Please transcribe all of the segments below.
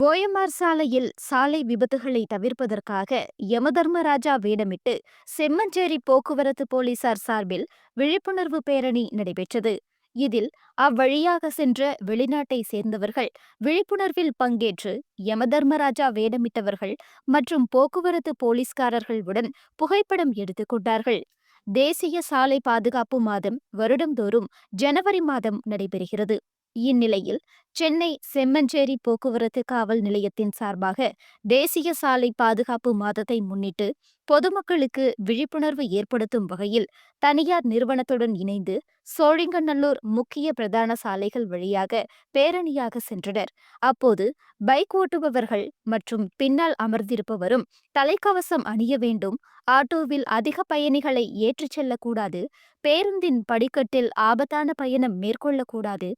கோயமார் சாலையில் சாலை விபத்துகளை தவிர்ப்பதற்காக யமதர்மராஜா வேடமிட்டு செம்மஞ்சேரி போக்குவரத்து போலீசார் சார்பில் விழிப்புணர்வு பேரணி நடைபெற்றது. இதில் அவ்வழியாக சென்ற வெளிநாட்டை சேர்ந்தவர்கள் விழிப்புணர்வில் பங்கேற்று யமதர்மராஜா வேடமிட்டவர்கள் மற்றும் போக்குவரத்து போலீஸ்காரர்கள் உடன் புகைப்படம் எடுத்துக் கொண்டார்கள். தேசிய சாலை பாதுகாப்பு மாதம் வருடந்தோறும் ஜனவரி மாதம் நடைபெறுகிறது. இந்நிலையில் சென்னை செம்மஞ்சேரி போக்குவரத்து காவல் நிலையத்தின் சார்பாக தேசிய சாலை பாதுகாப்பு மாதத்தை முன்னிட்டு பொதுமக்களுக்கு விழிப்புணர்வு ஏற்படுத்தும் வகையில் தனியார் நிறுவனத்துடன் இணைந்து சோழிங்கநல்லூர் முக்கிய பிரதான சாலைகள் வழியாக பேரணியாக சென்றனர். அப்போது பைக் ஓட்டுபவர்கள் மற்றும் பின்னால் அமர்ந்திருப்பவரும் தலைக்கவசம் அணிய வேண்டும் ஆட்டோவில் அதிக பயணிகளை ஏற்றிச் செல்லக்கூடாது பேருந்தின் படிக்கட்டில் ஆபத்தான பயணம் மேற்கொள்ளக்கூடாது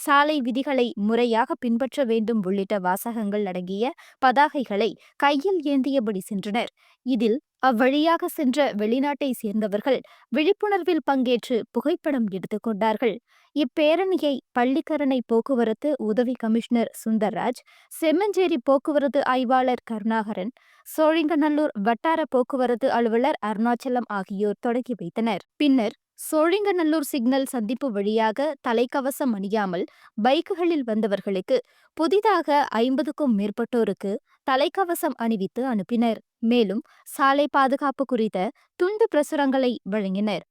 சாலை விதிகளை முறையாக பின்பற்ற வேண்டும் உள்ளிட்ட வாசகங்கள் அடங்கிய பதாகைகளை கையில் ஏந்தியபடி சென்றனர். இதில் அவ்வழியாக சென்ற வெளிநாட்டை சேர்ந்தவர்கள் விழிப்புணர்வில் பங்கேற்று புகைப்படம் எடுத்துக்கொண்டார்கள் இப்பேரணியை பள்ளிக்கரணை போக்குவரத்து உதவி கமிஷனர் சுந்தர்ராஜ் செம்மஞ்சேரி போக்குவரத்து ஆய்வாளர் கருணாகரன் சோழிங்கநல்லூர் வட்டார போக்குவரத்து அலுவலர் அருணாச்சலம் ஆகியோர் தொடங்கி வைத்தனர். பின்னர் சோழிங்கநல்லூர் சிக்னல் சந்திப்பு வழியாக தலைக்கவசம் அணியாமல் பைக்குகளில் வந்தவர்களுக்கு புதிதாக ஐம்பதுக்கும் மேற்பட்டோருக்கு தலைக்கவசம் அணிவித்து அனுப்பினர். மேலும் சாலை பாதுகாப்பு குறித்த துண்டு பிரசுரங்களை வழங்கினர்.